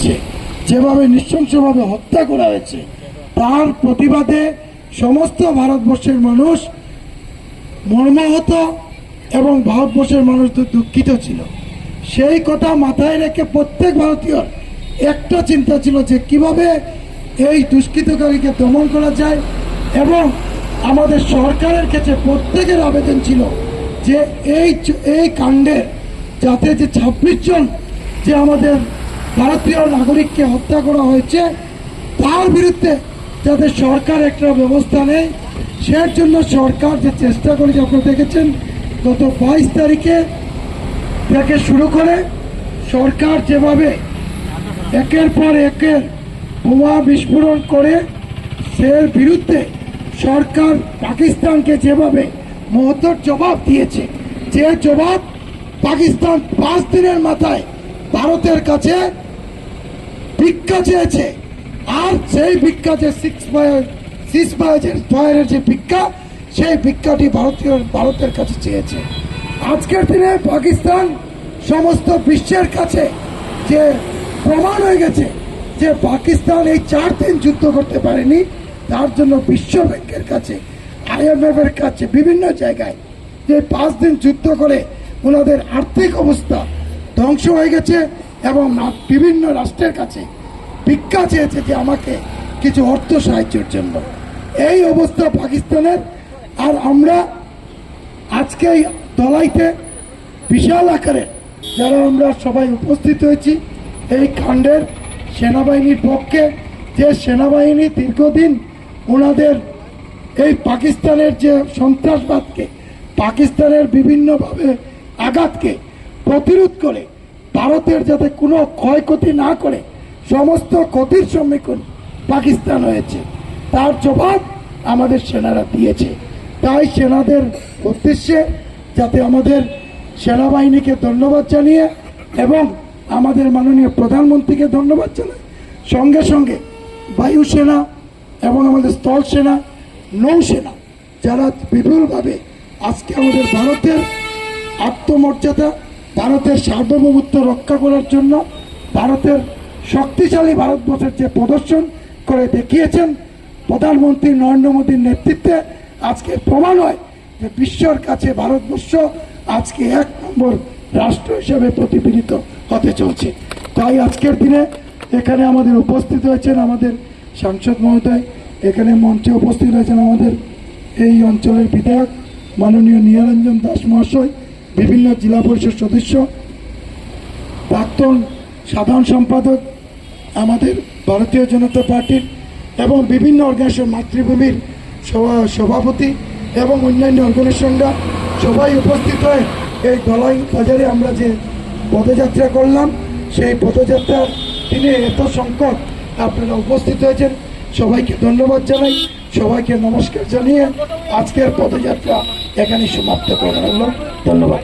হচ্ছে যেভাবে নৃশংসভাবে হত্যা করা হয়েছে, তার প্রতিবাদে সমস্ত ভারতবর্ষের মানুষ মর্মাহত এবং ভারতবর্ষের মানুষ তো দুঃখিত ছিল। সেই কথা মাথায় রেখে প্রত্যেক ভারতীয়র একটা চিন্তা ছিল যে কীভাবে এই দুষ্কৃতকারীকে দমন করা যায় এবং আমাদের সরকারের কাছে প্রত্যেকের আবেদন ছিল যে এই এই কাণ্ডের যাতে যে ছাব্বিশ জন যে আমাদের ভারতীয় নাগরিককে হত্যা করা হয়েছে। তার বিরুদ্ধে যাতে সরকার একটা ব্যবস্থা নেয়, সের জন্য সরকার যে চেষ্টা করেছে আপনারা দেখেছেন, গত বাইশ তারিখে থেকে শুরু করে সরকার যেভাবে একের পর একের বোমা বিস্ফোরণ করে, সের বিরুদ্ধে সরকার পাকিস্তানকে যেভাবে মহত্তর জবাব দিয়েছে, যে জবাব পাকিস্তান পাঁচ দিনের মাথায় ভারতের কাছে ভিক্ষা চেয়েছে। আর সেই ভিক্ষা যে সিক্স সিক্স যে ভিক্ষা, সেই ভিক্ষাটি ভারতীয়, ভারতের কাছে চেয়েছে। আজকের দিনে পাকিস্তান সমস্ত বিশ্বের কাছে যে প্রমাণ হয়ে গেছে যে পাকিস্তান এই চার দিন যুদ্ধ করতে পারেনি, তার জন্য বিশ্ব ব্যাংকের কাছে আইএমএফ এর কাছে বিভিন্ন জায়গায় যে পাঁচ দিন যুদ্ধ করে ওনাদের আর্থিক অবস্থা ধ্বংস হয়ে গেছে এবং বিভিন্ন রাষ্ট্রের কাছে ভিক্ষা চেয়েছে যে আমাকে কিছু অর্থ সাহায্যের জন্য। এই অবস্থা পাকিস্তানের। আর আমরা আজকে দলাইতে বিশাল আকারে যারা আমরা সবাই উপস্থিত হয়েছি, এই কাণ্ডের সেনাবাহিনীর পক্ষে যে সেনাবাহিনী দীর্ঘদিন ওনাদের এই পাকিস্তানের যে সন্ত্রাসবাদকে, পাকিস্তানের বিভিন্নভাবে আঘাতকে প্রতিরোধ করে, ভারতের যাতে কোনো ক্ষয়ক্ষতি না করে, সমস্ত ক্ষতির সম্মুখীন পাকিস্তান হয়েছে। তার জবাব আমাদের সেনারা দিয়েছে। তাই সেনাদের উদ্দেশ্যে যাতে আমাদের সেনাবাহিনীকে ধন্যবাদ জানিয়ে এবং আমাদের মাননীয় প্রধানমন্ত্রীকে ধন্যবাদ জানাই। সঙ্গে সঙ্গে বায়ুসেনা এবং আমাদের স্থল সেনা নৌসেনা যারা বিপুলভাবে আজকে আমাদের ভারতের আত্মমর্যাদা ভারতের সার্বভৌমত্ব রক্ষা করার জন্য ভারতের শক্তিশালী ভারতবর্ষের যে প্রদর্শন করে দেখিয়েছেন প্রধানমন্ত্রী নরেন্দ্র মোদীর নেতৃত্বে, আজকে প্রমাণ হয় যে বিশ্বর কাছে ভারতবর্ষ আজকে এক নম্বর রাষ্ট্র হিসেবে প্রতিফলিত হতে চলছে। তাই আজকের দিনে এখানে আমাদের উপস্থিত হয়েছেন আমাদের সাংসদ মহোদয়, এখানে মঞ্চে উপস্থিত হয়েছেন আমাদের এই অঞ্চলের বিধায়ক মাননীয় নিরঞ্জন দাস মহাশয় বিভিন্ন জেলা পরিষদ সদস্য, প্রাক্তন সাধারণ সম্পাদক আমাদের ভারতীয় জনতা পার্টির এবং বিভিন্ন অর্গানাইজেশন, মাতৃভূমির সভা- সভাপতি এবং অন্যান্য অর্গানাইজেশনরা সবাই উপস্থিত হয়ে এই গলাই বাজারে আমরা যে পদযাত্রা করলাম, সেই পদযাত্রার দিনে এত সংখ্যক আপনারা উপস্থিত হয়েছেন। সবাইকে ধন্যবাদ জানাই। সবাইকে নমস্কার জানিয়ে আজকের পদযাত্রা এখানে সমাপ্ত করা হলো। ধন্যবাদ।